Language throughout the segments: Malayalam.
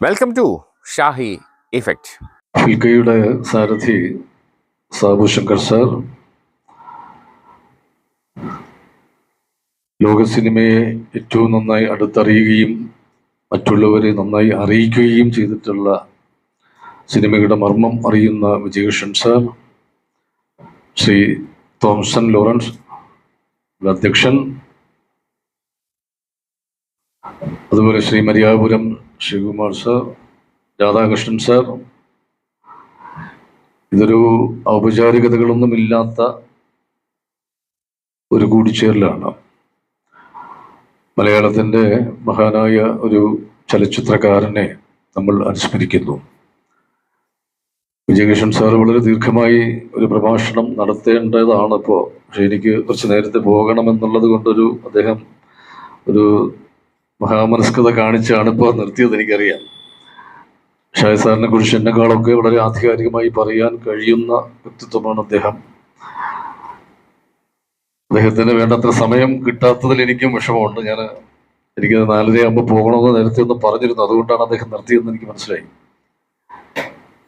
വെൽക്കം ടു ഷാഹി ഇഫക്റ്റ് ഫിൽക്കയുടെ സാരഥി സാബു ശങ്കർ സാർ. ലോക സിനിമയെ ഏറ്റവും നന്നായി അടുത്തറിയുകയും മറ്റുള്ളവരെ നന്നായി അറിയിക്കുകയും ചെയ്തിട്ടുള്ള സിനിമയുടെ മർമ്മം അറിയുന്ന വിജയകൃഷ്ണൻ സാർ ശ്രീ തോംസൺ ലോറൻസ് അധ്യക്ഷൻ അതുപോലെ ശ്രീ മരിയാപുരം ശ്രീകുമാർ സാർ രാധാകൃഷ്ണൻ സാർ. ഇതൊരു ഔപചാരികതകളൊന്നുമില്ലാത്ത ഒരു കൂടിച്ചേരലാണ്. മലയാളത്തിന്റെ മഹാനായ ഒരു ചലച്ചിത്രകാരനെ നമ്മൾ അനുസ്മരിക്കുന്നു. വിജയകൃഷ്ണൻ സാർ വളരെ ദീർഘമായി ഒരു പ്രഭാഷണം നടത്തേണ്ടതാണ് ഇപ്പോൾ. പക്ഷേ എനിക്ക് കുറച്ച് നേരത്തെ പോകണമെന്നുള്ളത് കൊണ്ടൊരു അദ്ദേഹം ഒരു മഹാമനസ്കത കാണിച്ചാണ് ഇപ്പോൾ നിർത്തിയത് എനിക്കറിയാം. ഷായ സാറിനെ കുറിച്ച് എന്നെക്കാളൊക്കെ വളരെ ആധികാരികമായി പറയാൻ കഴിയുന്ന വ്യക്തിത്വമാണ് അദ്ദേഹം. അദ്ദേഹത്തിന് വേണ്ടത്ര സമയം കിട്ടാത്തതിൽ എനിക്കും വിഷമമുണ്ട്. ഞാൻ എനിക്ക് നാലരയാകുമ്പോൾ പോകണമെന്ന് നേരത്തെ ഒന്ന് പറഞ്ഞിരുന്നു. അതുകൊണ്ടാണ് അദ്ദേഹം നിർത്തിയതെന്ന് എനിക്ക് മനസ്സിലായി.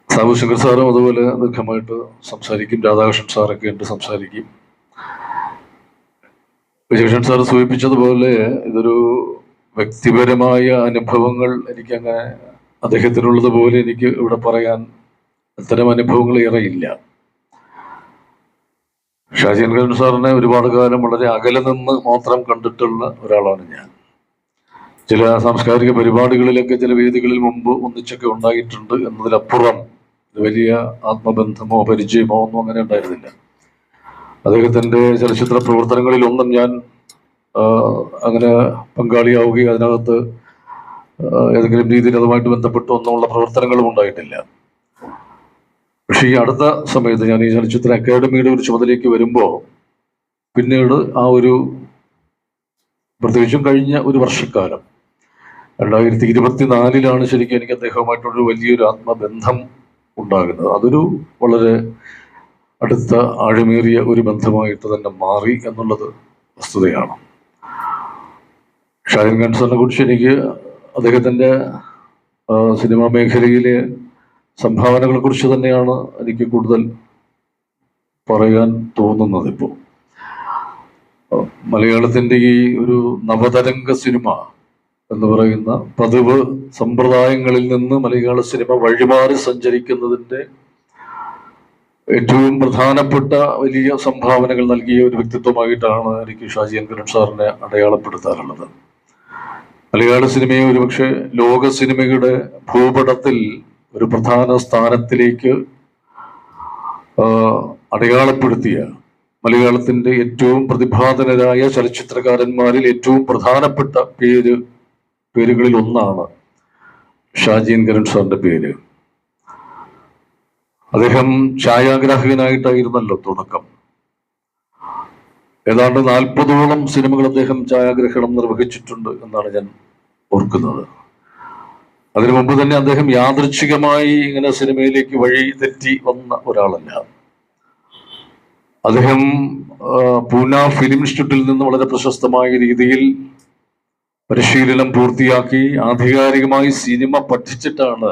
സാബു ശങ്കർ സാറും അതുപോലെ ദീർഘമായിട്ട് സംസാരിക്കും. രാധാകൃഷ്ണൻ സാറൊക്കെ ഉണ്ട് സംസാരിക്കും. വിശേഷൻ സാർ സൂചിപ്പിച്ചതുപോലെ ഇതൊരു വ്യക്തിപരമായ അനുഭവങ്ങൾ എനിക്കങ്ങനെ അദ്ദേഹത്തിനുള്ളത് പോലെ എനിക്ക് ഇവിടെ പറയാൻ അത്തരം അനുഭവങ്ങൾ ഏറെ ഇല്ല ഷാജി അൻകരൻ സാറിനെ ഒരുപാട് കാലം വളരെ അകലെ നിന്ന് മാത്രം കണ്ടിട്ടുള്ള ഒരാളാണ് ഞാൻ. ചില സാംസ്കാരിക പരിപാടികളിലൊക്കെ ചില വേദികളിൽ മുമ്പ് ഒന്നിച്ചൊക്കെ ഉണ്ടായിട്ടുണ്ട് എന്നതിലപ്പുറം വലിയ ആത്മബന്ധമോ പരിചയമോ ഒന്നും അങ്ങനെ ഉണ്ടായിരുന്നില്ല. അദ്ദേഹത്തിന്റെ ചലച്ചിത്ര പ്രവർത്തനങ്ങളിലൊന്നും ഞാൻ അങ്ങനെ പങ്കാളിയാവുകയും അതിനകത്ത് ഏതെങ്കിലും രീതിയിൽ അതുമായിട്ട് ബന്ധപ്പെട്ട് ഒന്നുമുള്ള പ്രവർത്തനങ്ങളും ഉണ്ടായിട്ടില്ല. പക്ഷേ ഈ അടുത്ത സമയത്ത് ഞാൻ ഈ ചലച്ചിത്ര അക്കാദമിയുടെ ഒരു ചുമതലയ്ക്ക് വരുമ്പോൾ പിന്നീട് ആ ഒരു പ്രത്യേകിച്ചും കഴിഞ്ഞ ഒരു വർഷക്കാലം രണ്ടായിരത്തി ഇരുപത്തിനാലിലാണ് ശരിക്കും എനിക്ക് അദ്ദേഹവുമായിട്ടൊരു വലിയൊരു ആത്മബന്ധം ഉണ്ടാകുന്നത്. അതൊരു വളരെ അടുത്ത ആഴമേറിയ ഒരു ബന്ധമായിട്ട് തന്നെ മാറി എന്നുള്ളത് വസ്തുതയാണ്. ഷാഹിൻ ഖാൻ സാറിനെ കുറിച്ച് എനിക്ക് അദ്ദേഹത്തിന്റെ സിനിമാ മേഖലയിലെ സംഭാവനകളെ കുറിച്ച് തന്നെയാണ് എനിക്ക് കൂടുതൽ പറയാൻ തോന്നുന്നത് ഇപ്പോൾ. മലയാളത്തിന്റെ ഈ ഒരു നവതരംഗ സിനിമ എന്ന് പറയുന്ന പതിവ് സമ്പ്രദായങ്ങളിൽ നിന്ന് മലയാള സിനിമ വഴിമാറി സഞ്ചരിക്കുന്നതിന്റെ ഏറ്റവും പ്രധാനപ്പെട്ട വലിയ സംഭാവനകൾ നൽകിയ ഒരു വ്യക്തിത്വമായിട്ടാണ് എനിക്ക് ഷാജി അൻകരൻ സാറിനെ അടയാളപ്പെടുത്താറുള്ളത്. മലയാള സിനിമയെ ഒരുപക്ഷെ ലോക സിനിമയുടെ ഭൂപടത്തിൽ ഒരു പ്രധാന സ്ഥാനത്തിലേക്ക് അടയാളപ്പെടുത്തിയ മലയാളത്തിന്റെ ഏറ്റവും പ്രതിഭാതനരായ ചലച്ചിത്രകാരന്മാരിൽ ഏറ്റവും പ്രധാനപ്പെട്ട പേര് പേരുകളിൽ ഒന്നാണ് ഷാജീൻ കരൺ സാറിന്റെ പേര്. അദ്ദേഹം ഛായാഗ്രാഹകനായിട്ടായിരുന്നല്ലോ തുടക്കം. ഏതാണ്ട് നാൽപ്പതോളം സിനിമകൾ അദ്ദേഹം ഛായാഗ്രഹണം നിർവഹിച്ചിട്ടുണ്ട് എന്നാണ് ഞാൻ ഓർക്കുന്നത്. അതിനു മുമ്പ് തന്നെ അദ്ദേഹം യാദൃച്ഛികമായി ഇങ്ങനെ സിനിമയിലേക്ക് വഴി തെറ്റി വന്ന ഒരാളല്ല. അദ്ദേഹം പൂന ഫിലിം ഇൻസ്റ്റിറ്റ്യൂട്ടിൽ നിന്ന് വളരെ പ്രശസ്തമായ രീതിയിൽ പരിശീലനം പൂർത്തിയാക്കി ആധികാരികമായി സിനിമ പഠിച്ചിട്ടാണ്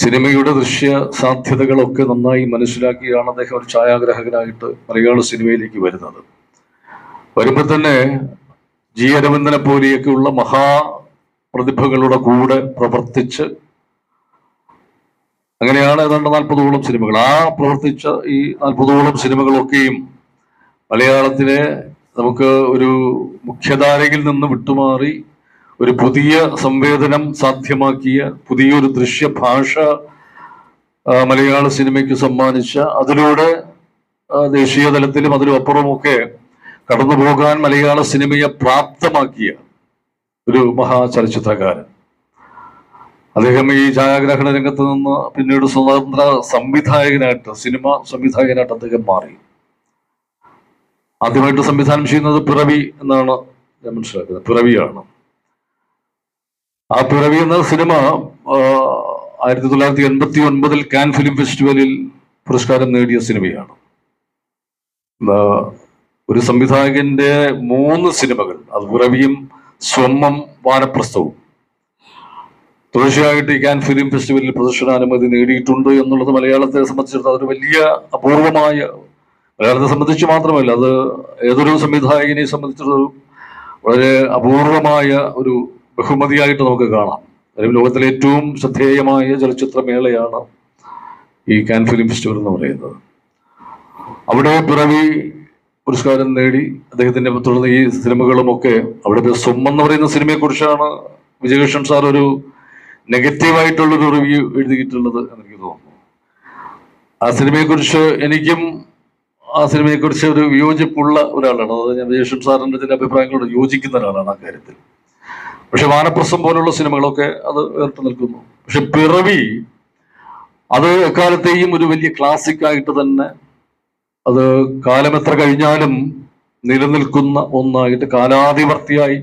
സിനിമയുടെ ദൃശ്യ സാധ്യതകളൊക്കെ നന്നായി മനസ്സിലാക്കിയാണ് അദ്ദേഹം ഒരു ഛായാഗ്രാഹകനായിട്ട് മലയാള സിനിമയിലേക്ക് വരുന്നത്. വരുമ്പോൾ തന്നെ ജി അരവിന്ദനെ പോലെയൊക്കെയുള്ള മഹാ പ്രതിഭകളുടെ കൂടെ പ്രവർത്തിച്ച് അങ്ങനെയാണ് ഏതാണ്ട് നാൽപ്പതോളം സിനിമകൾ. ആ പ്രവർത്തിച്ച ഈ നാൽപ്പതോളം സിനിമകളൊക്കെയും മലയാളത്തിലെ നമുക്ക് ഒരു മുഖ്യധാരയിൽ നിന്ന് വിട്ടുമാറി ഒരു പുതിയ സംവേദനം സാധ്യമാക്കിയ പുതിയൊരു ദൃശ്യഭാഷ മലയാള സിനിമയ്ക്ക് സമ്മാനിച്ച അതിലൂടെ ദേശീയ തലത്തിലും അതിലും അപ്പുറമൊക്കെ കടന്നു പോകാൻ മലയാള സിനിമയെ പ്രാപ്തമാക്കിയ ഒരു മഹാ ചലച്ചിത്രകാരൻ. അദ്ദേഹം ഈ ഛായാഗ്രഹണ രംഗത്ത് നിന്ന് പിന്നീട് സ്വതന്ത്ര സംവിധായകനായിട്ട് സിനിമ സംവിധായകനായിട്ട് അദ്ദേഹം മാറി. ആദ്യമായിട്ട് സംവിധാനം ചെയ്യുന്നത് പിറവി എന്നാണ് ഞാൻ മനസ്സിലാക്കുന്നത്. പിറവിയാണ്. ആ പിറവി എന്ന സിനിമ ആയിരത്തി തൊള്ളായിരത്തി എൺപത്തി ഒൻപതിൽ കാൻ ഫിലിം ഫെസ്റ്റിവലിൽ പുരസ്കാരം നേടിയ സിനിമയാണ്. ഒരു സംവിധായകന്റെ മൂന്ന് സിനിമകൾ അത് പിറവിയും സ്വമ്മം വാനപ്രസ്ഥവും. തുടർച്ചയായിട്ട് ഈ കാൻ ഫിലിം ഫെസ്റ്റിവലിൽ പ്രദർശനാനുമതി നേടിയിട്ടുണ്ട് എന്നുള്ളത് മലയാളത്തെ സംബന്ധിച്ചിടത്തോളം അതൊരു വലിയ അപൂർവമായ മലയാളത്തെ സംബന്ധിച്ച് മാത്രമല്ല അത് ഏതൊരു സംവിധായകനെ സംബന്ധിച്ചിടത്തോളം വളരെ അപൂർവമായ ഒരു ബഹുമതിയായിട്ട് നമുക്ക് കാണാം. അല്ലെങ്കിൽ ലോകത്തിലെ ഏറ്റവും ശ്രദ്ധേയമായ ചലച്ചിത്രമേളയാണ് ഈ കാൻ ഫിലിം ഫെസ്റ്റിവൽ എന്ന് പറയുന്നത്. അവിടെ പിറവി പുരസ്കാരം നേടി അദ്ദേഹത്തിന്റെ തുടർന്ന് ഈ സിനിമകളുമൊക്കെ അവിടെ ഇപ്പൊ സ്വം എന്ന് പറയുന്ന സിനിമയെ കുറിച്ചാണ് വിജയകൃഷ്ണൻ സാർ ഒരു നെഗറ്റീവായിട്ടുള്ളൊരു റിവ്യൂ എഴുതിയിട്ടുള്ളത് എനിക്ക് തോന്നുന്നു. ആ സിനിമയെക്കുറിച്ച് എനിക്കും ആ സിനിമയെക്കുറിച്ച് ഒരു വിയോജിപ്പുള്ള ഒരാളാണ്. അതായത് ഞാൻ വിജയകൃഷ്ണൻ സാറിന്റെ ചില അഭിപ്രായങ്ങളോട് യോജിക്കുന്ന ഒരാളാണ് ആ കാര്യത്തിൽ. പക്ഷെ വാനപ്രസം പോലുള്ള സിനിമകളൊക്കെ അത് വേറിട്ട് നിൽക്കുന്നു. പക്ഷെ പിറവി അത് എക്കാലത്തെയും ഒരു വലിയ ക്ലാസിക് ആയിട്ട് തന്നെ അത് കാലം എത്ര കഴിഞ്ഞാലും നിലനിൽക്കുന്ന ഒന്നായിട്ട് കാലാധിവർത്തിയായി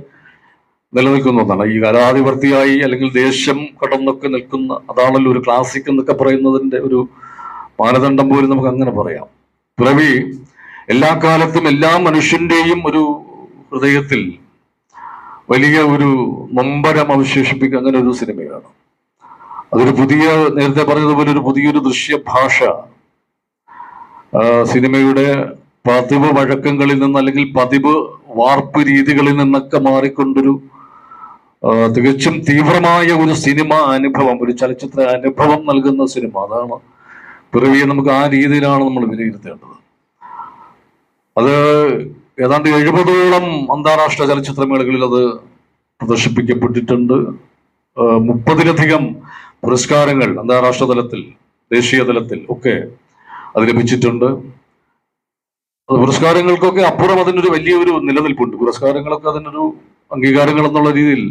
നിലനിൽക്കുന്ന ഒന്നാണ്. ഈ കാലാധിവർത്തിയായി അല്ലെങ്കിൽ ദേശം കടന്നൊക്കെ നിൽക്കുന്ന അതാണല്ലോ ഒരു ക്ലാസിക് എന്നൊക്കെ പറയുന്നതിന്റെ ഒരു മാനദണ്ഡം പോലും നമുക്ക് അങ്ങനെ പറയാം. പിറവി എല്ലാ കാലത്തും എല്ലാ മനുഷ്യന്റെയും ഒരു ഹൃദയത്തിൽ വലിയ ഒരു നൊമ്പരം അവശേഷിപ്പിക്കുക അങ്ങനെ ഒരു സിനിമയാണ്. അതൊരു പുതിയ നേരത്തെ പറഞ്ഞതുപോലെ ഒരു പുതിയൊരു ദൃശ്യഭാഷ. സിനിമയുടെ പതിവ് വഴക്കങ്ങളിൽ നിന്ന് അല്ലെങ്കിൽ പതിവ് വാർപ്പ് രീതികളിൽ നിന്നൊക്കെ മാറിക്കൊണ്ടൊരു തികച്ചും തീവ്രമായ ഒരു സിനിമ അനുഭവം ഒരു ചലച്ചിത്ര അനുഭവം നൽകുന്ന സിനിമ. അതാണ് പിറവിയെ നമുക്ക് ആ രീതിയിലാണ് നമ്മൾ വിലയിരുത്തേണ്ടത്. അത് ഏതാണ്ട് എഴുപതോളം അന്താരാഷ്ട്ര ചലച്ചിത്രമേളകളിൽ അത് പ്രദർശിപ്പിക്കപ്പെട്ടിട്ടുണ്ട്. മുപ്പതിലധികം പുരസ്കാരങ്ങൾ അന്താരാഷ്ട്ര തലത്തിൽ ദേശീയ തലത്തിൽ ഒക്കെ അത് ലഭിച്ചിട്ടുണ്ട്. പുരസ്കാരങ്ങൾക്കൊക്കെ അപ്പുറം അതിനൊരു വലിയൊരു നിലനിൽപ്പുണ്ട്. പുരസ്കാരങ്ങളൊക്കെ അതിനൊരു അംഗീകാരങ്ങൾ എന്നുള്ള രീതിയിൽ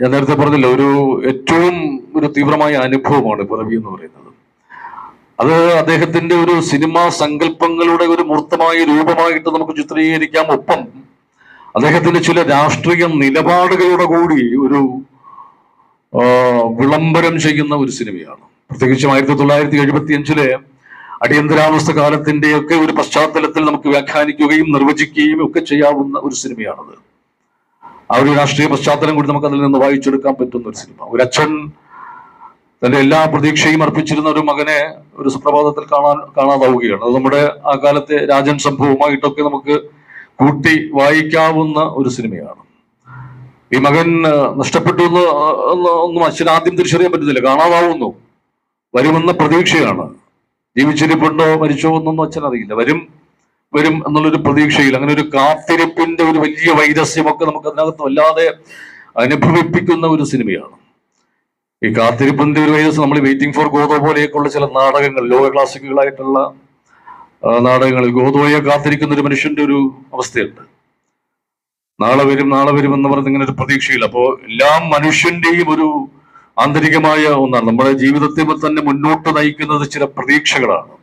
ഞാൻ നേരത്തെ പറഞ്ഞില്ല ഒരു ഏറ്റവും ഒരു തീവ്രമായ അനുഭവമാണ് പിറവി എന്ന് പറയുന്നത്. അത് അദ്ദേഹത്തിന്റെ ഒരു സിനിമാ സങ്കല്പങ്ങളുടെ ഒരു മൂർത്തമായ രൂപമായിട്ട് നമുക്ക് ചിത്രീകരിക്കാം. ഒപ്പം അദ്ദേഹത്തിന്റെ ചില രാഷ്ട്രീയ നിലപാടുകളുടെ കൂടി ഒരു വിളംബരം ചെയ്യുന്ന ഒരു സിനിമയാണ്. പ്രത്യേകിച്ചും ആയിരത്തി തൊള്ളായിരത്തി എഴുപത്തി അഞ്ചിലെ അടിയന്തരാവസ്ഥ കാലത്തിന്റെയൊക്കെ ഒരു പശ്ചാത്തലത്തിൽ നമുക്ക് വ്യാഖ്യാനിക്കുകയും നിർവചിക്കുകയും ഒക്കെ ചെയ്യാവുന്ന ഒരു സിനിമയാണത്. ആ ഒരു രാഷ്ട്രീയ പശ്ചാത്തലം കൂടി നമുക്ക് അതിൽ നിന്ന് വായിച്ചെടുക്കാൻ പറ്റുന്ന ഒരു സിനിമ. ഒരു അച്ഛൻ തന്റെ എല്ലാ പ്രതീക്ഷയും അർപ്പിച്ചിരുന്ന ഒരു മകനെ ഒരു സുപ്രഭാതത്തിൽ കാണാൻ കാണാതാവുകയാണ്. അത് നമ്മുടെ ആ കാലത്തെ രാജൻ സംഭവമായിട്ടൊക്കെ നമുക്ക് കൂട്ടി വായിക്കാവുന്ന ഒരു സിനിമയാണ്. ഈ മകൻ നഷ്ടപ്പെട്ടു എന്ന് ഒന്നും അച്ഛൻ ആദ്യം തിരിച്ചറിയാൻ പറ്റുന്നില്ല കാണാതാവുന്നു. വരുമെന്ന പ്രതീക്ഷയാണ്. ജീവിച്ചിരിപ്പുണ്ടോ മരിച്ചോ എന്നൊന്നും അച്ഛൻ അറിയില്ല. വരും വരും എന്നുള്ളൊരു പ്രതീക്ഷയിൽ അങ്ങനെ ഒരു കാത്തിരിപ്പിന്റെ ഒരു വലിയ വൈരസ്യമൊക്കെ നമുക്ക് അതിനകത്ത് വല്ലാതെ അനുഭവിപ്പിക്കുന്ന ഒരു സിനിമയാണ്. ഈ കാത്തിരിപ്പിന്റെ ഒരു വൈറസ് നമ്മൾ വെയിറ്റിംഗ് ഫോർ ഗോദ പോലെയൊക്കെയുള്ള ചില നാടകങ്ങൾ ലോക ക്ലാസിക്കുകളായിട്ടുള്ള നാടകങ്ങളിൽ ഗോദോയെ കാത്തിരിക്കുന്ന ഒരു മനുഷ്യന്റെ ഒരു അവസ്ഥയുണ്ട്. നാളെ വരും നാളെ വരും എന്ന് പറഞ്ഞ് ഇങ്ങനെ ഒരു പ്രതീക്ഷയില്ല. അപ്പോ എല്ലാ മനുഷ്യന്റെയും ഒരു ആന്തരികമായ ഒന്നാണ്. നമ്മുടെ ജീവിതത്തെ തന്നെ മുന്നോട്ട് നയിക്കുന്നത് ചില പ്രതീക്ഷകളാണ്.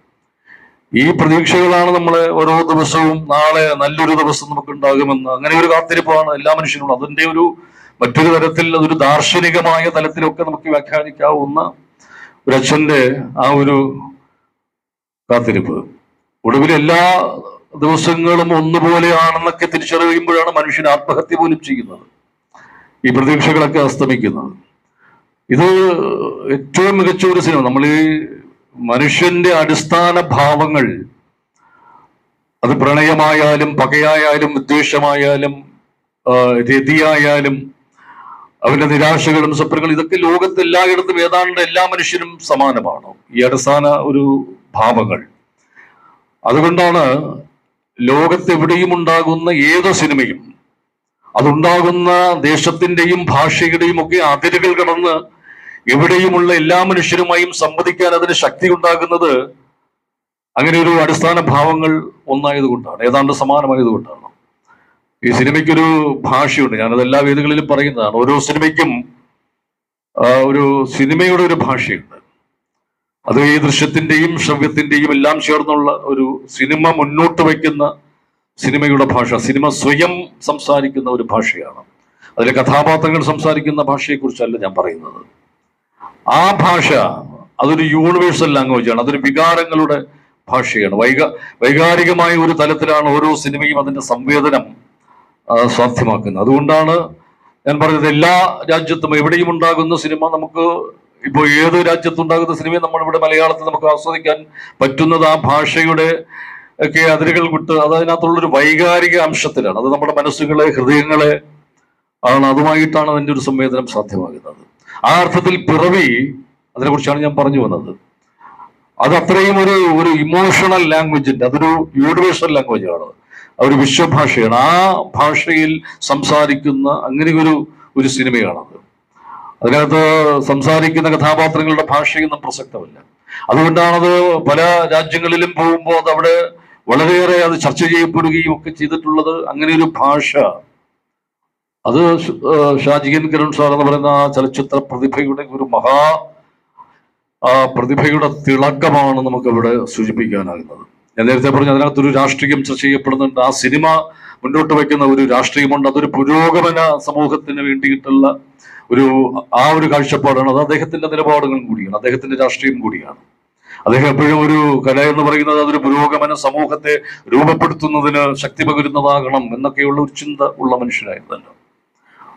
ഈ പ്രതീക്ഷകളാണ് നമ്മളെ ഓരോ ദിവസവും നാളെ നല്ലൊരു ദിവസം നമുക്ക് ഉണ്ടാകുമെന്ന് അങ്ങനെ ഒരു കാത്തിരിപ്പാണ് എല്ലാ മനുഷ്യനും അതിന്റെ ഒരു മറ്റൊരു തരത്തിൽ അതൊരു ദാർശനികമായ തലത്തിലൊക്കെ നമുക്ക് വ്യാഖ്യാനിക്കാവുന്ന ഒരു അച്ഛന്റെ ആ ഒരു കാത്തിരിപ്പ്. ഒടുവിൽ എല്ലാ ദിവസങ്ങളും ഒന്നുപോലെയാണെന്നൊക്കെ തിരിച്ചറിയുമ്പോഴാണ് മനുഷ്യൻ ആത്മഹത്യ പോലും ചെയ്യുന്നത്. ഈ പ്രതീക്ഷകളൊക്കെ അസ്തമിക്കുന്നത്. ഇത് ഏറ്റവും മികച്ച ഒരു സിനിമ. നമ്മൾ ഈ മനുഷ്യന്റെ അടിസ്ഥാന ഭാവങ്ങൾ അത് പ്രണയമായാലും പകയായാലും വിദ്വേഷമായാലും രതിയായാലും അവന്റെ നിരാശകളും സ്വപ്നങ്ങളും ഇതൊക്കെ ലോകത്ത് എല്ലായിടത്തും ഏതാണ്ട് എല്ലാ മനുഷ്യരും സമാനമാണ്. ഈ അടിസ്ഥാന ഒരു ഭാവങ്ങൾ. അതുകൊണ്ടാണ് ലോകത്തെവിടെയും ഉണ്ടാകുന്ന ഏതോ സിനിമയും അതുണ്ടാകുന്ന ദേശത്തിന്റെയും ഭാഷയുടെയും ഒക്കെ അതിരുകൾ കടന്ന് എവിടെയുമുള്ള എല്ലാ മനുഷ്യരുമായും സംവദിക്കാൻ അതിന് ശക്തി ഉണ്ടാകുന്നത് അങ്ങനെ ഒരു അടിസ്ഥാന ഭാവങ്ങൾ ഒന്നായതുകൊണ്ടാണ് ഏതാണ്ട് സമാനമായതുകൊണ്ടാണ്. ഈ സിനിമയ്ക്കൊരു ഭാഷയുണ്ട് ഞാനത് എല്ലാ വേദികളിലും പറയുന്നതാണ്. ഓരോ സിനിമയ്ക്കും ഒരു സിനിമയുടെ ഒരു ഭാഷയുണ്ട് അത് ഈ ദൃശ്യത്തിന്റെയും ശ്രവ്യത്തിന്റെയും എല്ലാം ചേർന്നുള്ള ഒരു സിനിമ മുന്നോട്ട് വയ്ക്കുന്ന സിനിമയുടെ ഭാഷ സിനിമ സ്വയം സംസാരിക്കുന്ന ഒരു ഭാഷയാണ്. അതിലെ കഥാപാത്രങ്ങൾ സംസാരിക്കുന്ന ഭാഷയെക്കുറിച്ചല്ല ഞാൻ പറയുന്നത്. ആ ഭാഷ അതൊരു യൂണിവേഴ്സൽ ലാംഗ്വേജാണ് അതൊരു വികാരങ്ങളുടെ ഭാഷയാണ്. വൈക വൈകാരികമായ ഒരു തലത്തിലാണ് ഓരോ സിനിമയും അതിന്റെ സംവേദനം സാധ്യമാക്കുന്നത്. അതുകൊണ്ടാണ് ഞാൻ പറഞ്ഞത് എല്ലാ രാജ്യത്തും എവിടെയും ഉണ്ടാകുന്ന സിനിമ നമുക്ക് ഇപ്പോൾ ഏത് രാജ്യത്തുണ്ടാകുന്ന സിനിമയും നമ്മളിവിടെ മലയാളത്തിൽ നമുക്ക് ആസ്വദിക്കാൻ പറ്റുന്നത് ആ ഭാഷയുടെ ഒക്കെ അതിരുകൾ വിട്ട് അത് അതിനകത്തുള്ളൊരു വൈകാരിക അംശത്തിലാണ്. അത് നമ്മുടെ മനസ്സുകളെ ഹൃദയങ്ങളെ ആണ്. അതുമായിട്ടാണ് അതിന്റെ ഒരു സംവേദനം സാധ്യമാകുന്നത്. ആ അർത്ഥത്തിൽ പിറവി അതിനെക്കുറിച്ചാണ് ഞാൻ പറഞ്ഞു വന്നത്. അത് അത്രയും ഒരു ഒരു ഇമോഷണൽ ലാംഗ്വേജിന്റെ അതൊരു യൂണിവേഴ്സൽ ലാംഗ്വേജ് ആണ്. ഒരു വിശ്വഭാഷയാണ്. ആ ഭാഷയിൽ സംസാരിക്കുന്ന അങ്ങനെ ഒരു ഒരു സിനിമയാണത് അതിനകത്ത് സംസാരിക്കുന്ന കഥാപാത്രങ്ങളുടെ ഭാഷയൊന്നും പ്രസക്തമല്ല. അതുകൊണ്ടാണത് പല രാജ്യങ്ങളിലും പോകുമ്പോൾ അത് അവിടെ വളരെയേറെ അത് ചർച്ച ചെയ്യപ്പെടുകയും ഒക്കെ ചെയ്തിട്ടുള്ളത് അങ്ങനെ ഒരു ഭാഷ. അത് ഷാജിഗൻ കിരൺ സാർ എന്ന് പറയുന്ന ആ ചലച്ചിത്ര പ്രതിഭയുടെ ഒരു മഹാ പ്രതിഭയുടെ തിളക്കമാണ് നമുക്കവിടെ സൂചിപ്പിക്കാനാകുന്നത്. ഞാൻ നേരത്തെ പറഞ്ഞു അതിനകത്തൊരു രാഷ്ട്രീയം ചർച്ച ചെയ്യപ്പെടുന്നുണ്ട്. ആ സിനിമ മുന്നോട്ട് വയ്ക്കുന്ന ഒരു രാഷ്ട്രീയമുണ്ട്. അതൊരു പുരോഗമന സമൂഹത്തിന് വേണ്ടിയിട്ടുള്ള ഒരു ആ ഒരു കാഴ്ചപ്പാടാണ്. അത് അദ്ദേഹത്തിന്റെ നിലപാടുകളും കൂടിയാണ്. അദ്ദേഹത്തിന്റെ രാഷ്ട്രീയം കൂടിയാണ്. അദ്ദേഹം എപ്പോഴും ഒരു കല എന്ന് പറയുന്നത് അതൊരു പുരോഗമന സമൂഹത്തെ രൂപപ്പെടുത്തുന്നതിന് ശക്തി പകരുന്നതാകണം എന്നൊക്കെയുള്ള ഒരു ചിന്ത ഉള്ള മനുഷ്യനായിരുന്നല്ലോ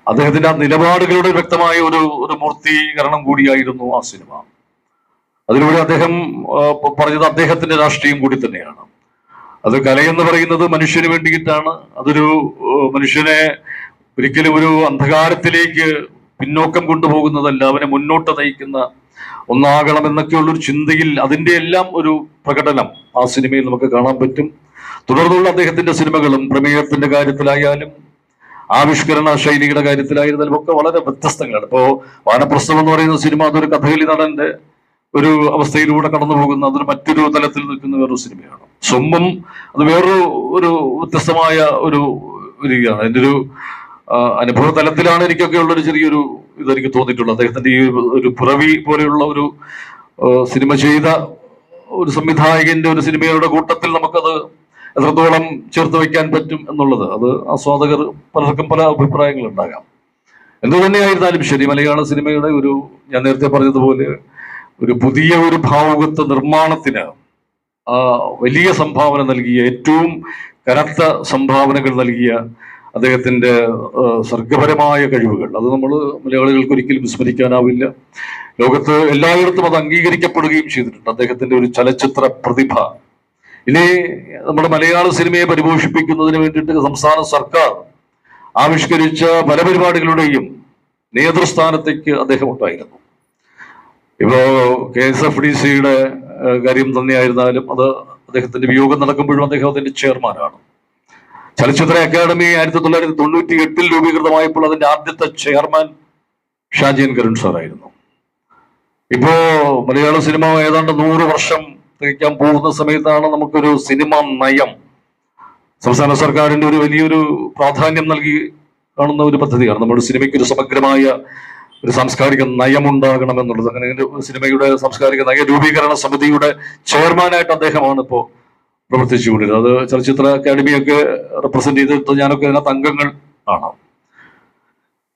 അദ്ദേഹത്തിന്റെ ആ നിലപാടുകളുടെ വ്യക്തമായ ഒരു ഒരു മൂർത്തീകരണം കൂടിയായിരുന്നു ആ സിനിമ. അതിലൂടെ അദ്ദേഹം പറഞ്ഞത് അദ്ദേഹത്തിന്റെ രാഷ്ട്രീയം കൂടി തന്നെയാണ്. അത് കലയെന്ന് പറയുന്നത് മനുഷ്യന് വേണ്ടിയിട്ടാണ്. അതൊരു മനുഷ്യനെ ഒരിക്കലും ഒരു അന്ധകാരത്തിലേക്ക് പിന്നോക്കം കൊണ്ടുപോകുന്നതല്ല. അവനെ മുന്നോട്ട് നയിക്കുന്ന ഒന്നാകണം എന്നൊക്കെയുള്ളൊരു ചിന്തയിൽ അതിന്റെ എല്ലാം ഒരു പ്രകടനം ആ സിനിമയിൽ നമുക്ക് കാണാൻ പറ്റും. തുടർന്നുള്ള അദ്ദേഹത്തിന്റെ സിനിമകളും പ്രമേയത്തിന്റെ കാര്യത്തിലായാലും ആവിഷ്കരണ ശൈലിയുടെ കാര്യത്തിലായിരുന്നാലും ഒക്കെ വളരെ വ്യത്യസ്തങ്ങളാണ്. ഇപ്പോ വാനപ്രസ്ഥം എന്ന് പറയുന്ന സിനിമ അതൊരു കഥകളി നടന്റെ ഒരു അവസ്ഥയിലൂടെ കടന്നു പോകുന്ന അതൊരു മറ്റൊരു തലത്തിൽ നിൽക്കുന്ന വേറൊരു സിനിമയാണ്. സ്വന്തം അത് വേറൊരു ഒരു വ്യത്യസ്തമായ ഒരു രീതിയാണ്. അതിന്റെ ഒരു അനുഭവ തലത്തിലാണ് എനിക്കൊക്കെ ഉള്ളൊരു ചെറിയൊരു ഇതെനിക്ക് തോന്നിയിട്ടുള്ളത്. അദ്ദേഹത്തിന്റെ ഈ ഒരു പുറവി പോലെയുള്ള ഒരു സിനിമ ചെയ്ത ഒരു സംവിധായകന്റെ ഒരു സിനിമയുടെ കൂട്ടത്തിൽ നമുക്കത് എത്രത്തോളം ചേർത്ത് വയ്ക്കാൻ പറ്റും എന്നുള്ളത് അത് ആസ്വാദകർ പലർക്കും പല അഭിപ്രായങ്ങൾ ഉണ്ടാകാം എന്തു തന്നെയായിരുന്നാലും ശരി മലയാള സിനിമയുടെ ഒരു ഞാൻ നേരത്തെ പറഞ്ഞതുപോലെ ഒരു പുതിയ ഒരു ഭാവുകത്വ നിർമ്മാണത്തിന് വലിയ സംഭാവന നൽകിയ ഏറ്റവും കനത്ത സംഭാവനകൾ നൽകിയ അദ്ദേഹത്തിന്റെ സർഗപരമായ കഴിവുകൾ. അത് നമ്മൾ മലയാളികൾക്ക് ഒരിക്കലും വിസ്മരിക്കാനാവില്ല. ലോകത്ത് എല്ലായിടത്തും അത് അംഗീകരിക്കപ്പെടുകയും ചെയ്തിട്ടുണ്ട്. അദ്ദേഹത്തിന്റെ ഒരു ചലച്ചിത്ര പ്രതിഭ. ഇനി നമ്മുടെ മലയാള സിനിമയെ പരിപോഷിപ്പിക്കുന്നതിന് വേണ്ടിയിട്ട് സംസ്ഥാന സർക്കാർ ആവിഷ്കരിച്ച പല പരിപാടികളുടെയും നേതൃസ്ഥാനത്തേക്ക് അദ്ദേഹം ഉണ്ടായിരുന്നു. ഇപ്പോ കെ എസ് എഫ് ഡി സിയുടെ കാര്യം തന്നെയായിരുന്നാലും അത് അദ്ദേഹത്തിന്റെ വിയോഗം നടക്കുമ്പോഴും അദ്ദേഹം അതിന്റെ ചെയർമാനാണ്. ചലച്ചിത്ര അക്കാദമി ആയിരത്തി തൊള്ളായിരത്തി തൊണ്ണൂറ്റി എട്ടിൽ രൂപീകൃതമായപ്പോൾ അതിന്റെ ആദ്യത്തെ ചെയർമാൻ ഷാജിയൻ കരുൺ സാറായിരുന്നു. ഇപ്പോ മലയാള സിനിമ ഏതാണ്ട് നൂറ് വർഷം തികയ്ക്കാൻ പോകുന്ന സമയത്താണ് നമുക്കൊരു സിനിമ നയം സംസ്ഥാന സർക്കാരിന്റെ ഒരു വലിയൊരു പ്രാധാന്യം നൽകി കാണുന്ന ഒരു പദ്ധതിയാണ്. നമ്മുടെ സിനിമയ്ക്ക് ഒരു സമഗ്രമായ ഒരു സാംസ്കാരിക നയം ഉണ്ടാകണം എന്നുള്ളത് അങ്ങനെ സിനിമയുടെ സാംസ്കാരിക നയ രൂപീകരണ സമിതിയുടെ ചെയർമാനായിട്ട് അദ്ദേഹമാണ് ഇപ്പോൾ പ്രവർത്തിച്ചുകൊണ്ടിരുന്നത്. അത് ചലച്ചിത്ര അക്കാദമിയൊക്കെ റെപ്രസെന്റ് ചെയ്തിട്ട് ഞാനൊക്കെ അതിനകത്ത് അംഗങ്ങൾ ആണ്.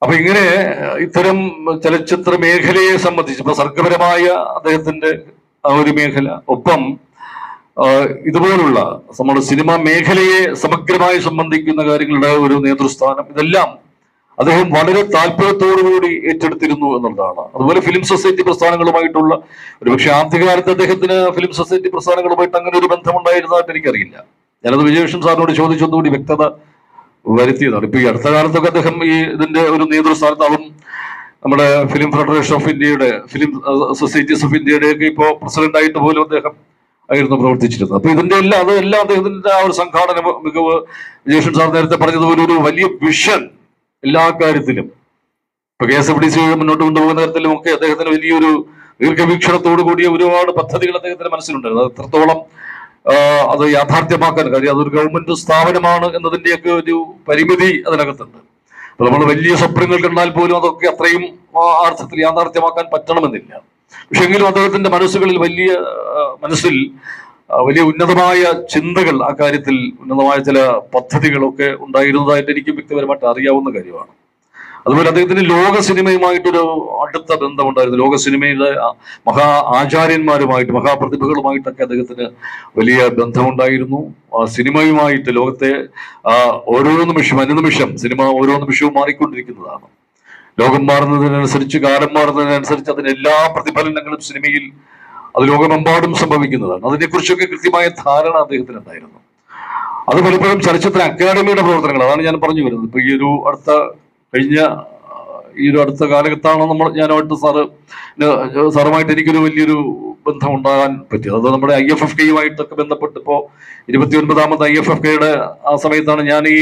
അപ്പൊ ഇങ്ങനെ ഇത്തരം ചലച്ചിത്ര മേഖലയെ സംബന്ധിച്ച് ഇപ്പൊ സർഗപരമായ അദ്ദേഹത്തിന്റെ ആ ഒരു മേഖല ഒപ്പം ഇതുപോലുള്ള നമ്മുടെ സിനിമ മേഖലയെ സമഗ്രമായി സംബന്ധിക്കുന്ന കാര്യങ്ങളുടെ ഒരു നേതൃസ്ഥാനം ഇതെല്ലാം അദ്ദേഹം വളരെ താല്പര്യത്തോടുകൂടി ഏറ്റെടുത്തിരുന്നു എന്നുള്ളതാണ്. അതുപോലെ ഫിലിം സൊസൈറ്റി പ്രസ്ഥാനങ്ങളുമായിട്ടുള്ള ഒരുപക്ഷെ ആദ്യകാലത്ത് അദ്ദേഹത്തിന് ഫിലിം സൊസൈറ്റി പ്രസ്ഥാനങ്ങളുമായിട്ട് അങ്ങനെ ഒരു ബന്ധമുണ്ടായിരുന്നതായിട്ട് എനിക്കറിയില്ല. ഞാനത് വിജയകൃഷ്ണൻ സാറിനോട് ചോദിച്ചൊന്നുകൂടി വ്യക്തത വരുത്തിയതാണ്. ഇപ്പൊ ഈ അടുത്ത കാലത്തൊക്കെ അദ്ദേഹം ഈ ഇതിന്റെ ഒരു നേതൃസ്ഥാനത്താവും നമ്മുടെ ഫിലിം ഫെഡറേഷൻ ഓഫ് ഇന്ത്യയുടെ ഫിലിം സൊസൈറ്റീസ് ഓഫ് ഇന്ത്യയുടെ ഒക്കെ ഇപ്പോ പ്രസിഡന്റ് ആയിട്ട് പോലും അദ്ദേഹം ആയിരുന്നു പ്രവർത്തിച്ചിരുന്നത്. അപ്പൊ ഇതിന്റെ എല്ലാം അതെല്ലാം അദ്ദേഹത്തിന്റെ ആ ഒരു സംഘാടന മികവ് വിജയകൃഷ്ണൻ സാർ നേരത്തെ പറഞ്ഞതുപോലെ ഒരു വലിയ വിഷൻ എല്ലാ കാര്യത്തിലും. ഇപ്പൊ K S F D C മുന്നോട്ട് കൊണ്ടുപോകുന്ന കാര്യത്തിലും ഒക്കെ അദ്ദേഹത്തിന് വലിയൊരു ദീർഘവീക്ഷണത്തോടു കൂടിയ ഒരുപാട് പദ്ധതികൾ അദ്ദേഹത്തിന്റെ മനസ്സിലുണ്ടായിരുന്നു. അത് എത്രത്തോളം അത് യാഥാർത്ഥ്യമാക്കാൻ കാര്യം അതൊരു ഗവൺമെന്റ് സ്ഥാപനമാണ് എന്നതിന്റെയൊക്കെ ഒരു പരിമിതി അതിനകത്തുണ്ട്. അപ്പൊ നമ്മൾ വലിയ സ്വപ്നങ്ങൾ കണ്ടാൽ പോലും അതൊക്കെ അത്രയും അർത്ഥത്തിൽ യാഥാർത്ഥ്യമാക്കാൻ പറ്റണമെന്നില്ല. പക്ഷെ എങ്കിലും അദ്ദേഹത്തിന്റെ മനസ്സുകളിൽ വലിയ മനസ്സിൽ വലിയ ഉന്നതമായ ചിന്തകൾ ആ കാര്യത്തിൽ ഉന്നതമായ ചില പദ്ധതികളൊക്കെ ഉണ്ടായിരുന്നതായിട്ട് എനിക്ക് വ്യക്തിപരമായിട്ട് അറിയാവുന്ന കാര്യമാണ്. അതുപോലെ അദ്ദേഹത്തിന് ലോക സിനിമയുമായിട്ടൊരു അടുത്ത ബന്ധമുണ്ടായിരുന്നു. ലോക സിനിമയുടെ മഹാ ആചാര്യന്മാരുമായിട്ട് മഹാപ്രതിഭകളുമായിട്ടൊക്കെ അദ്ദേഹത്തിന് വലിയ ബന്ധമുണ്ടായിരുന്നു. സിനിമയുമായിട്ട് ലോകത്തെ ഓരോ നിമിഷം അനുനിമിഷം സിനിമ ഓരോ നിമിഷവും മാറിക്കൊണ്ടിരിക്കുന്നതാണ്. ലോകം മാറുന്നതിനനുസരിച്ച് കാലം മാറുന്നതിനനുസരിച്ച് അതിന് എല്ലാ പ്രതിഫലനങ്ങളും സിനിമയിൽ അത് ലോകമെമ്പാടും സംഭവിക്കുന്നതാണ്. അതിനെക്കുറിച്ചൊക്കെ കൃത്യമായ ധാരണ അദ്ദേഹത്തിന് ഉണ്ടായിരുന്നു അത് പലപ്പോഴും ചലച്ചിത്ര അക്കാദമിയുടെ പ്രവർത്തനങ്ങൾ അതാണ് ഞാൻ പറഞ്ഞു വരുന്നത്. ഇപ്പൊ ഈ ഒരു അടുത്ത കഴിഞ്ഞ ഈ ഒരു അടുത്ത കാലഘട്ടമാണ് നമ്മൾ ഞാനായിട്ട് സാറ് സാറുമായിട്ട് എനിക്കൊരു വലിയൊരു ബന്ധം ഉണ്ടാകാൻ പറ്റിയത്. അത് നമ്മുടെ ഐ എഫ് എഫ് കെയുമായിട്ടൊക്കെ ബന്ധപ്പെട്ട് ഇപ്പോൾ ഇരുപത്തി ഒൻപതാമത് ഐ എഫ് എഫ് കെയുടെ ആ സമയത്താണ് ഞാൻ ഈ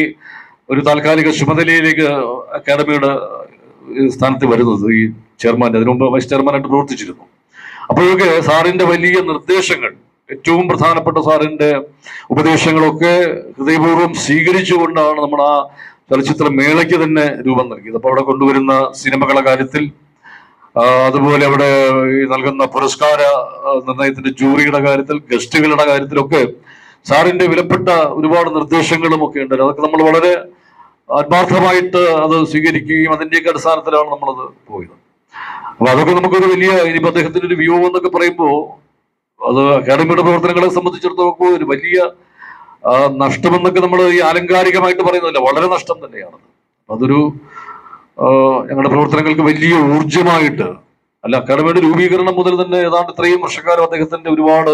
ഒരു താൽക്കാലിക ചുമതലയിലേക്ക് അക്കാദമിയുടെ സ്ഥാനത്ത് വരുന്നത്. ഈ ചെയർമാൻ അതിനു മുമ്പ് വൈസ് ചെയർമാനായിട്ട് പ്രവർത്തിച്ചിരുന്നു. അപ്പോഴൊക്കെ സാറിന്റെ വലിയ നിർദ്ദേശങ്ങൾ ഏറ്റവും പ്രധാനപ്പെട്ട സാറിന്റെ ഉപദേശങ്ങളൊക്കെ ഹൃദയപൂർവം സ്വീകരിച്ചുകൊണ്ടാണ് നമ്മൾ ആ ചലച്ചിത്ര മേളയ്ക്ക് തന്നെ രൂപം നൽകിയത്. അപ്പോൾ അവിടെ കൊണ്ടുവരുന്ന സിനിമകളുടെ കാര്യത്തിൽ അതുപോലെ അവിടെ നൽകുന്ന പുരസ്കാര നിർണയത്തിന്റെ ജൂറിയുടെ കാര്യത്തിൽ ഗസ്റ്റുകളുടെ കാര്യത്തിലൊക്കെ സാറിന്റെ വിലപ്പെട്ട ഒരുപാട് നിർദ്ദേശങ്ങളും ഒക്കെ ഉണ്ട്. അതൊക്കെ നമ്മൾ വളരെ ആത്മാർത്ഥമായിട്ട് അത് സ്വീകരിക്കുകയും അതിന്റെയൊക്കെ അടിസ്ഥാനത്തിലാണ് നമ്മളത് പോയത്. അപ്പൊ അതൊക്കെ നമുക്കൊരു വലിയ ഇനിയിപ്പോ അദ്ദേഹത്തിന്റെ ഒരു വ്യൂ എന്നൊക്കെ പറയുമ്പോൾ അത് അക്കാഡമിയുടെ പ്രവർത്തനങ്ങളെ സംബന്ധിച്ചിടത്തോളം ഒരു വലിയ നഷ്ടമെന്നൊക്കെ നമ്മൾ ഈ ആലങ്കാരികമായിട്ട് പറയുന്നില്ല വളരെ നഷ്ടം തന്നെയാണ്. അതൊരു ഞങ്ങളുടെ പ്രവർത്തനങ്ങൾക്ക് വലിയ ഊർജമായിട്ട് അല്ല അക്കാഡമിയുടെ രൂപീകരണം മുതൽ തന്നെ ഏതാണ്ട് ഇത്രയും വർഷക്കാലം അദ്ദേഹത്തിന്റെ ഒരുപാട്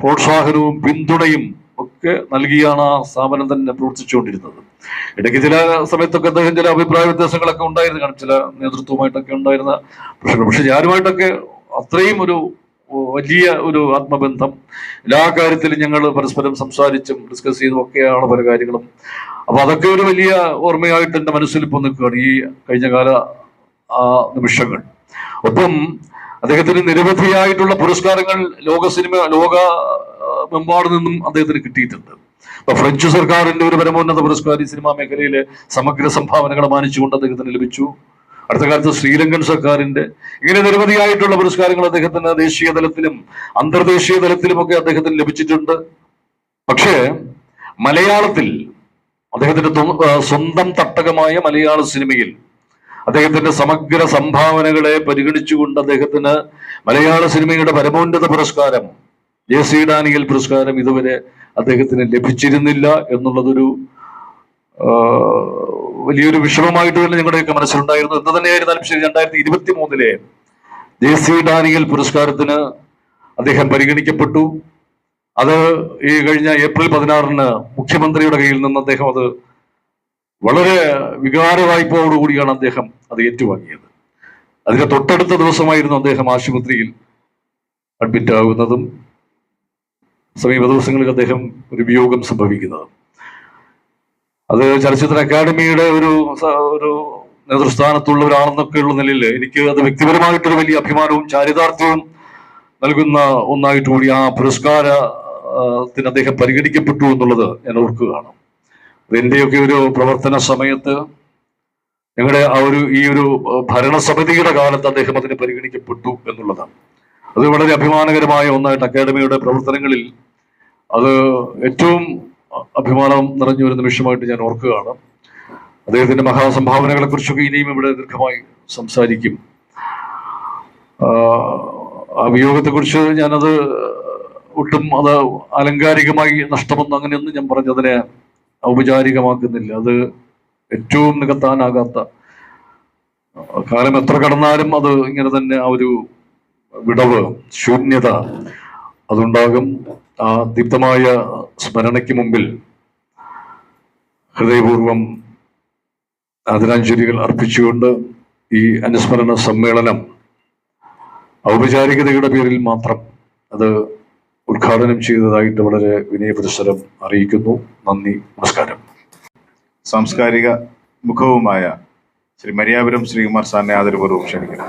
പ്രോത്സാഹനവും പിന്തുണയും ഒക്കെ നൽകിയാണ് ആ സ്ഥാപനം തന്നെ പ്രവർത്തിച്ചുകൊണ്ടിരുന്നത്. ഇടയ്ക്ക് ചില സമയത്തൊക്കെ അദ്ദേഹം ചില അഭിപ്രായ വ്യത്യാസങ്ങളൊക്കെ ഉണ്ടായിരുന്നു. കാരണം ചില നേതൃത്വമായിട്ടൊക്കെ ഉണ്ടായിരുന്ന പ്രശ്നങ്ങൾ. പക്ഷെ ഞാനുമായിട്ടൊക്കെ അത്രയും ഒരു വലിയ ഒരു ആത്മബന്ധം എല്ലാ കാര്യത്തിലും ഞങ്ങൾ പരസ്പരം സംസാരിച്ചും ഡിസ്കസ് ചെയ്തും ഒക്കെയാണ് പല കാര്യങ്ങളും. അപ്പൊ അതൊക്കെ ഒരു വലിയ ഓർമ്മയായിട്ട് എന്റെ മനസ്സിൽ ഇപ്പോൾ നിൽക്കുകയാണ് ഈ കഴിഞ്ഞ കാല നിമിഷങ്ങൾ. ഒപ്പം അദ്ദേഹത്തിന് നിരവധിയായിട്ടുള്ള പുരസ്കാരങ്ങൾ ലോക സിനിമ ലോക ആ, നിന്നും അദ്ദേഹത്തിന് കിട്ടിയിട്ടുണ്ട്. അപ്പൊ ഫ്രഞ്ച് സർക്കാരിന്റെ ഒരു പരമോന്നത പുരസ്കാരം സിനിമാ മേഖലയിലെ സമഗ്ര സംഭാവനകൾ മാനിച്ചുകൊണ്ട് അദ്ദേഹത്തിന് ലഭിച്ചു. അടുത്ത കാലത്ത് ശ്രീലങ്കൻ സർക്കാരിന്റെ ഇങ്ങനെ നിരവധിയായിട്ടുള്ള പുരസ്കാരങ്ങൾ അദ്ദേഹത്തിന് ദേശീയ തലത്തിലും അന്തർദേശീയ തലത്തിലുമൊക്കെ അദ്ദേഹത്തിന് ലഭിച്ചിട്ടുണ്ട്. പക്ഷേ മലയാളത്തിൽ അദ്ദേഹത്തിന്റെ സ്വന്തം തട്ടകമായ മലയാള സിനിമയിൽ അദ്ദേഹത്തിന്റെ സമഗ്ര സംഭാവനകളെ പരിഗണിച്ചുകൊണ്ട് അദ്ദേഹത്തിന് മലയാള സിനിമയുടെ പരമോന്നത പുരസ്കാരം ജെ സി ഡാനിയൽ പുരസ്കാരം ഇതുവരെ അദ്ദേഹത്തിന് ലഭിച്ചിരുന്നില്ല എന്നുള്ളതൊരു വലിയൊരു വിഷമമായിട്ട് തന്നെ ഞങ്ങളുടെയൊക്കെ മനസ്സിലുണ്ടായിരുന്നു. എന്ത് തന്നെയായിരുന്നാലും ശരി രണ്ടായിരത്തി ഇരുപത്തി മൂന്നിലെ ജെ സി ഡാനിയൽ പുരസ്കാരത്തിന് അദ്ദേഹം പരിഗണിക്കപ്പെട്ടു. അത് ഈ കഴിഞ്ഞ ഏപ്രിൽ പതിനാറിന് മുഖ്യമന്ത്രിയുടെ കയ്യിൽ നിന്ന് അദ്ദേഹം അത് വളരെ വികാര വായ്പോടുകൂടിയാണ് അദ്ദേഹം അത് ഏറ്റുവാങ്ങിയത്. അതിന്റെ തൊട്ടടുത്ത ദിവസമായിരുന്നു അദ്ദേഹം ആശുപത്രിയിൽ അഡ്മിറ്റ് ആകുന്നതും സമീപ ദിവസങ്ങളിൽ അദ്ദേഹം ഒരു വിയോഗം സംഭവിക്കുന്നത്. അത് ചലച്ചിത്ര അക്കാദമിയുടെ ഒരു ഒരു നേതൃസ്ഥാനത്തുള്ള ഒരാളെന്നൊക്കെയുള്ള നിലയിൽ എനിക്ക് അത് വ്യക്തിപരമായിട്ടൊരു വലിയ അഭിമാനവും ചാരിതാർത്ഥ്യവും നൽകുന്ന ഒന്നായിട്ട് കൂടി ആ പുരസ്കാരത്തിന് അദ്ദേഹം പരിഗണിക്കപ്പെട്ടു എന്നുള്ളത് ഞാൻ ഓർക്കുകയാണ്. അതിന്റെയൊക്കെ ഒരു പ്രവർത്തന സമയത്ത് ഞങ്ങളുടെ ആ ഒരു ഈ ഒരു ഭരണസമിതിയുടെ കാലത്ത് അദ്ദേഹം അതിന് പരിഗണിക്കപ്പെട്ടു എന്നുള്ളതാണ്. അത് വളരെ അഭിമാനകരമായ ഒന്നായിട്ട് അക്കാദമിയുടെ പ്രവർത്തനങ്ങളിൽ അത് ഏറ്റവും അഭിമാനം നിറഞ്ഞ ഒരു നിമിഷമായിട്ട് ഞാൻ ഓർക്കുകയാണ്. അദ്ദേഹത്തിന്റെ മഹാസംഭാവനകളെ കുറിച്ചൊക്കെ ഇനിയും ഇവിടെ ദീർഘമായി സംസാരിക്കും. ആ വിയോഗത്തെ കുറിച്ച് ഞാനത് ഒട്ടും അത് ആലങ്കാരികമായി നഷ്ടമെന്ന് അങ്ങനെയൊന്നും ഞാൻ പറഞ്ഞതിനെ ഔപചാരികമാക്കുന്നില്ല. അത് ഏറ്റവും നികത്താനാകാത്ത കാലം എത്ര കടന്നാലും അത് ഇങ്ങനെ തന്നെ ആ ഒരു വിടവ് ശൂന്യത അതുണ്ടാകും. ആ ദീപ്തമായ സ്മരണയ്ക്ക് മുമ്പിൽ ഹൃദയപൂർവം ആദരാഞ്ജലികൾ അർപ്പിച്ചുകൊണ്ട് ഈ അനുസ്മരണ സമ്മേളനം ഔപചാരികതയുടെ പേരിൽ മാത്രം അത് ഉദ്ഘാടനം ചെയ്തതായിട്ട് വളരെ വിനയപുരസ്സരം അറിയിക്കുന്നു. നന്ദി നമസ്കാരം. സാംസ്കാരിക മുഖവുമായ ശ്രീ മര്യാപുരം ശ്രീകുമാർ സാറിനെ ആദരപൂർവം ക്ഷണിക്കുന്നു.